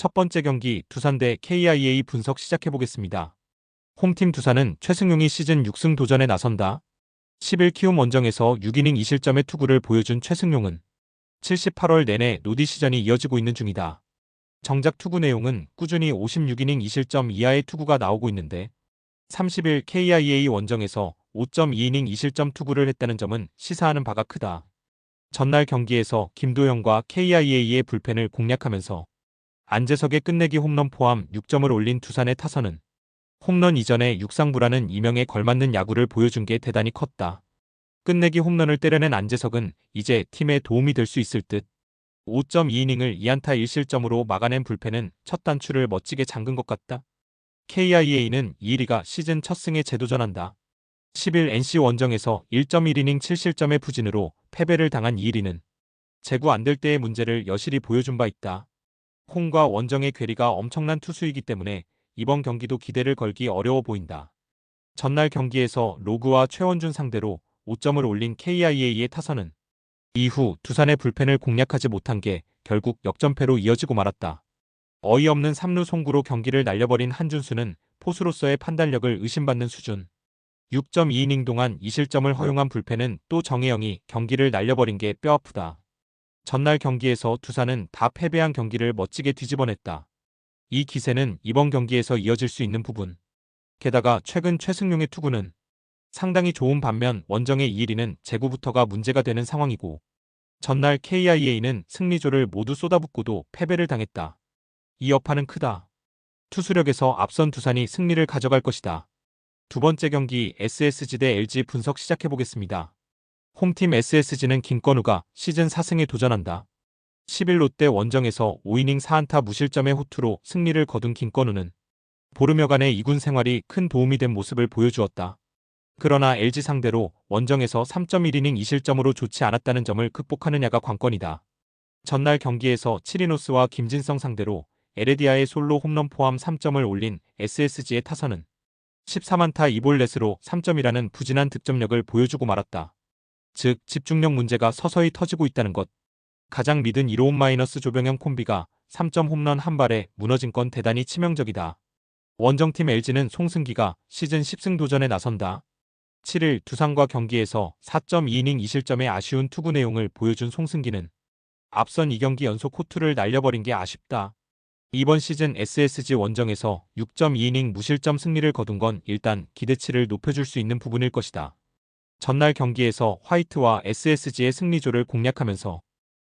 첫 번째 경기 두산 대 KIA 분석 시작해보겠습니다. 홈팀 두산은 최승용이 시즌 6승 도전에 나선다. 11 키움 원정에서 6이닝 2실점의 투구를 보여준 최승용은 78월 내내 노디 시전이 이어지고 있는 중이다. 정작 투구 내용은 꾸준히 56이닝 2실점 이하의 투구가 나오고 있는데 30일 KIA 원정에서 5.2이닝 2실점 투구를 했다는 점은 시사하는 바가 크다. 전날 경기에서 김도영과 KIA의 불펜을 공략하면서 안재석의 끝내기 홈런 포함 6점을 올린 두산의 타선은 홈런 이전에 육상부라는 이명에 걸맞는 야구를 보여준 게 대단히 컸다. 끝내기 홈런을 때려낸 안재석은 이제 팀에 도움이 될 수 있을 듯 5.2이닝을 2안타 1실점으로 막아낸 불펜은 첫 단추를 멋지게 잠근 것 같다. KIA는 이일이가 시즌 첫 승에 재도전한다. 10일 NC 원정에서 1.1이닝 7실점의 부진으로 패배를 당한 이일이는 제구 안 될 때의 문제를 여실히 보여준 바 있다. 콩과 원정의 괴리가 엄청난 투수이기 때문에 이번 경기도 기대를 걸기 어려워 보인다. 전날 경기에서 로그와 최원준 상대로 5점을 올린 KIA의 타선은 이후 두산의 불펜을 공략하지 못한 게 결국 역전패로 이어지고 말았다. 어이없는 3루 송구로 경기를 날려버린 한준수는 포수로서의 판단력을 의심받는 수준. 6.2이닝 동안 2실점을 허용한 불펜은 또 정혜영이 경기를 날려버린 게 뼈아프다. 전날 경기에서 두산은 다 패배한 경기를 멋지게 뒤집어냈다. 이 기세는 이번 경기에서 이어질 수 있는 부분. 게다가 최근 최승용의 투구는 상당히 좋은 반면 원정의 이일이는 제구부터가 문제가 되는 상황이고 전날 KIA는 승리조를 모두 쏟아붓고도 패배를 당했다. 이 여파는 크다. 투수력에서 앞선 두산이 승리를 가져갈 것이다. 두 번째 경기 SSG 대 LG 분석 시작해보겠습니다. 홈팀 SSG는 김건우가 시즌 4승에 도전한다. 11 롯데 원정에서 5이닝 4안타 무실점의 호투로 승리를 거둔 김건우는 보르며간의 2군 생활이 큰 도움이 된 모습을 보여주었다. 그러나 LG 상대로 원정에서 3.1이닝 2실점으로 좋지 않았다는 점을 극복하느냐가 관건이다. 전날 경기에서 치리노스와 김진성 상대로 에레디아의 솔로 홈런 포함 3점을 올린 SSG의 타선은 13안타 2볼넷으로 3점이라는 부진한 득점력을 보여주고 말았다. 즉 집중력 문제가 서서히 터지고 있다는 것. 가장 믿은 이로운 마이너스 조병현 콤비가 3점 홈런 한 발에 무너진 건 대단히 치명적이다. 원정팀 LG는 송승기가 시즌 10승 도전에 나선다. 7일 두산과 경기에서 4.2이닝 2실점의 아쉬운 투구 내용을 보여준 송승기는 앞선 2경기 연속 호투를 날려버린 게 아쉽다. 이번 시즌 SSG 원정에서 6.2이닝 무실점 승리를 거둔 건 일단 기대치를 높여줄 수 있는 부분일 것이다. 전날 경기에서 화이트와 SSG의 승리조를 공략하면서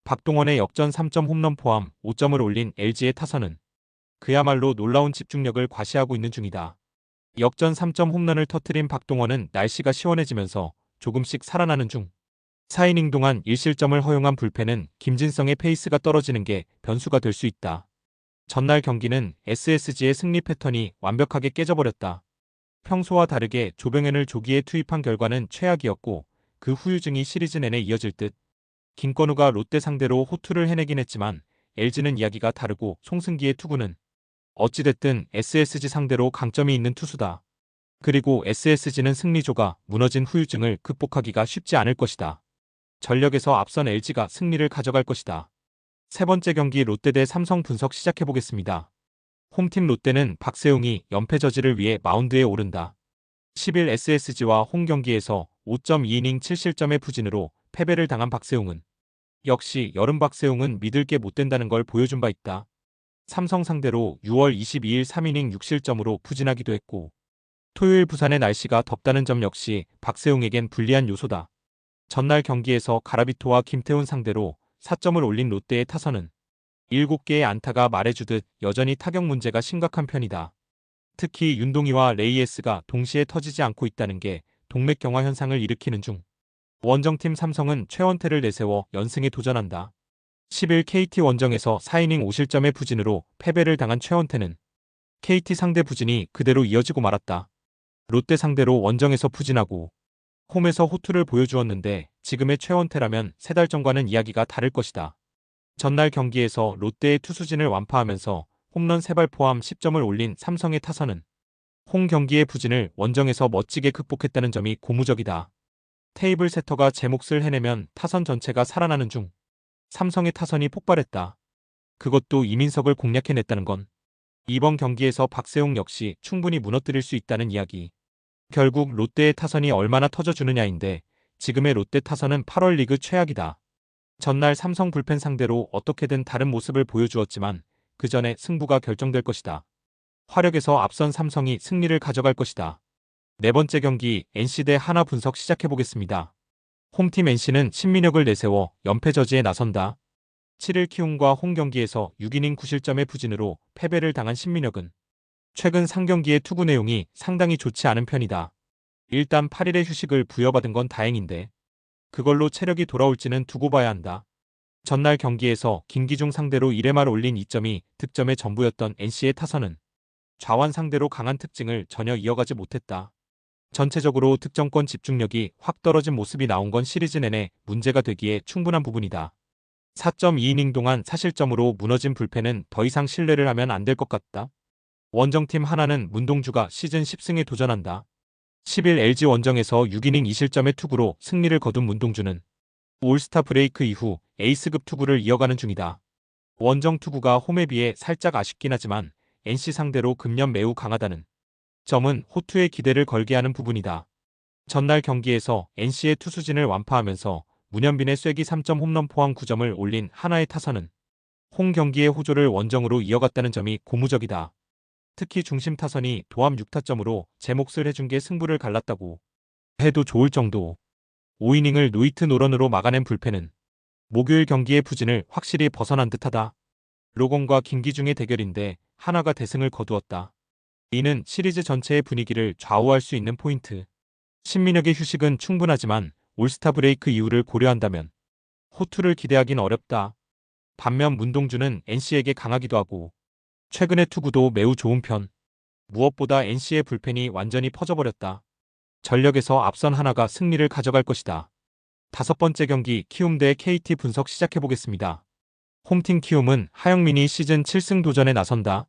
박동원의 역전 3점 홈런 포함 5점을 올린 LG의 타선은 그야말로 놀라운 집중력을 과시하고 있는 중이다. 역전 3점 홈런을 터트린 박동원은 날씨가 시원해지면서 조금씩 살아나는 중 4이닝 동안 1실점을 허용한 불펜은 김진성의 페이스가 떨어지는 게 변수가 될 수 있다. 전날 경기는 SSG의 승리 패턴이 완벽하게 깨져버렸다. 평소와 다르게 조병현을 조기에 투입한 결과는 최악이었고 그 후유증이 시리즈 내내 이어질 듯 김건우가 롯데 상대로 호투를 해내긴 했지만 LG는 이야기가 다르고 송승기의 투구는 어찌됐든 SSG 상대로 강점이 있는 투수다. 그리고 SSG는 승리조가 무너진 후유증을 극복하기가 쉽지 않을 것이다. 전력에서 앞선 LG가 승리를 가져갈 것이다. 세 번째 경기 롯데 대 삼성 분석 시작해보겠습니다. 홈팀 롯데는 박세웅이 연패 저지를 위해 마운드에 오른다. 10일 SSG와 홈 경기에서 5.2이닝 7실점의 부진으로 패배를 당한 박세웅은 역시 여름 박세웅은 믿을 게 못 된다는 걸 보여준 바 있다. 삼성 상대로 6월 22일 3이닝 6실점으로 부진하기도 했고 토요일 부산의 날씨가 덥다는 점 역시 박세웅에겐 불리한 요소다. 전날 경기에서 가라비토와 김태훈 상대로 4점을 올린 롯데의 타선은 7개의 안타가 말해주듯 여전히 타격 문제가 심각한 편이다. 특히 윤동희와 레이에스가 동시에 터지지 않고 있다는 게 동맥경화 현상을 일으키는 중. 원정팀 삼성은 최원태를 내세워 연승에 도전한다. 10일 KT 원정에서 4이닝 5실점의 부진으로 패배를 당한 최원태는 KT 상대 부진이 그대로 이어지고 말았다. 롯데 상대로 원정에서 부진하고 홈에서 호투를 보여주었는데 지금의 최원태라면 세 달 전과는 이야기가 다를 것이다. 전날 경기에서 롯데의 투수진을 완파하면서 홈런 3발 포함 10점을 올린 삼성의 타선은 홈 경기의 부진을 원정에서 멋지게 극복했다는 점이 고무적이다. 테이블 세터가 제 몫을 해내면 타선 전체가 살아나는 중 삼성의 타선이 폭발했다. 그것도 이민석을 공략해냈다는 건 이번 경기에서 박세웅 역시 충분히 무너뜨릴 수 있다는 이야기. 결국 롯데의 타선이 얼마나 터져주느냐인데 지금의 롯데 타선은 8월 리그 최악이다. 전날 삼성 불펜 상대로 어떻게든 다른 모습을 보여주었지만 그 전에 승부가 결정될 것이다. 화력에서 앞선 삼성이 승리를 가져갈 것이다. 네 번째 경기 NC 대 하나 분석 시작해보겠습니다. 홈팀 NC는 신민혁을 내세워 연패 저지에 나선다. 7일 키움과 홈 경기에서 6이닝 9실점의 부진으로 패배를 당한 신민혁은 최근 상경기의 투구 내용이 상당히 좋지 않은 편이다. 일단 8일의 휴식을 부여받은 건 다행인데 그걸로 체력이 돌아올지는 두고 봐야 한다. 전날 경기에서 김기중 상대로 1회 말 올린 2점이 득점의 전부였던 NC의 타선은 좌완 상대로 강한 특징을 전혀 이어가지 못했다. 전체적으로 득점권 집중력이 확 떨어진 모습이 나온 건 시리즈 내내 문제가 되기에 충분한 부분이다. 4.2이닝 동안 사실점으로 무너진 불펜은 더 이상 신뢰를 하면 안 될 것 같다. 원정팀 하나는 문동주가 시즌 10승에 도전한다. 10일 LG 원정에서 6이닝 2실점의 투구로 승리를 거둔 문동주는 올스타 브레이크 이후 에이스급 투구를 이어가는 중이다. 원정 투구가 홈에 비해 살짝 아쉽긴 하지만 NC 상대로 금년 매우 강하다는 점은 호투에 기대를 걸게 하는 부분이다. 전날 경기에서 NC의 투수진을 완파하면서 문현빈의 쐐기 3점 홈런 포함 9점을 올린 하나의 타선은 홈 경기의 호조를 원정으로 이어갔다는 점이 고무적이다. 특히 중심 타선이 도함 6타점으로 제 몫을 해준 게 승부를 갈랐다고 해도 좋을 정도. 5이닝을 노이트 노런으로 막아낸 불펜은 목요일 경기의 부진을 확실히 벗어난 듯하다. 로건과 김기중의 대결인데 하나가 대승을 거두었다. 이는 시리즈 전체의 분위기를 좌우할 수 있는 포인트. 신민혁의 휴식은 충분하지만 올스타 브레이크 이후를 고려한다면 호투를 기대하긴 어렵다. 반면 문동주는 NC에게 강하기도 하고 최근의 투구도 매우 좋은 편. 무엇보다 NC의 불펜이 완전히 퍼져버렸다. 전력에서 앞선 하나가 승리를 가져갈 것이다. 다섯 번째 경기 키움 대 KT 분석 시작해보겠습니다. 홈팀 키움은 하영민이 시즌 7승 도전에 나선다.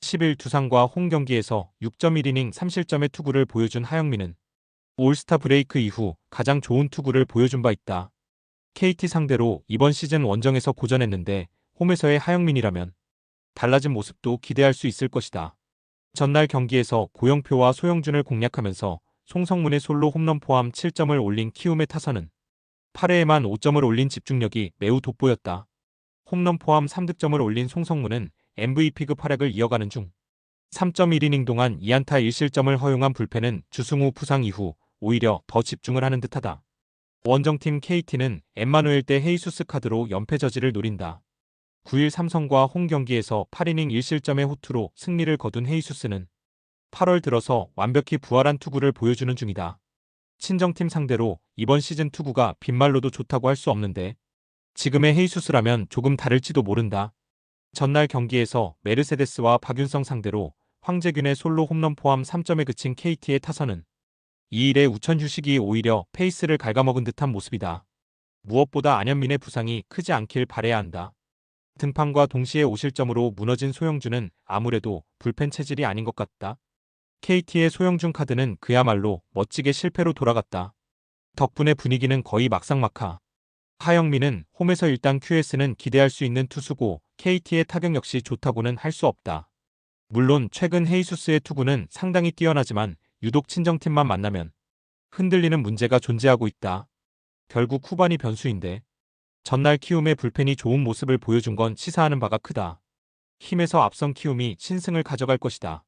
10일 두산과 홈 경기에서 6.1이닝 3실점의 투구를 보여준 하영민은 올스타 브레이크 이후 가장 좋은 투구를 보여준 바 있다. KT 상대로 이번 시즌 원정에서 고전했는데 홈에서의 하영민이라면 달라진 모습도 기대할 수 있을 것이다. 전날 경기에서 고영표와 소영준을 공략하면서 송성문의 솔로 홈런 포함 7점을 올린 키움의 타선은 8회에만 5점을 올린 집중력이 매우 돋보였다. 홈런 포함 3득점을 올린 송성문은 MVP급 활약을 이어가는 중 3.1이닝 동안 2안타 1실점을 허용한 불펜은 주승우 부상 이후 오히려 더 집중을 하는 듯하다. 원정팀 KT는 엠마누엘 대 헤이수스 카드로 연패 저지를 노린다. 9일 삼성과 홈 경기에서 8이닝 1실점의 호투로 승리를 거둔 헤이수스는 8월 들어서 완벽히 부활한 투구를 보여주는 중이다. 친정팀 상대로 이번 시즌 투구가 빈말로도 좋다고 할 수 없는데 지금의 헤이수스라면 조금 다를지도 모른다. 전날 경기에서 메르세데스와 박윤성 상대로 황재균의 솔로 홈런 포함 3점에 그친 KT의 타선은 2일의 우천 휴식이 오히려 페이스를 갉아먹은 듯한 모습이다. 무엇보다 안현민의 부상이 크지 않길 바래야 한다. 등판과 동시에 5실점으로 무너진 소영준은 아무래도 불펜 체질이 아닌 것 같다. KT의 소영준 카드는 그야말로 멋지게 실패로 돌아갔다. 덕분에 분위기는 거의 막상막하. 하영민은 홈에서 일단 QS는 기대할 수 있는 투수고 KT의 타격 역시 좋다고는 할 수 없다. 물론 최근 헤이수스의 투구는 상당히 뛰어나지만 유독 친정팀만 만나면 흔들리는 문제가 존재하고 있다. 결국 후반이 변수인데 전날 키움의 불펜이 좋은 모습을 보여준 건 시사하는 바가 크다. 힘에서 앞선 키움이 신승을 가져갈 것이다.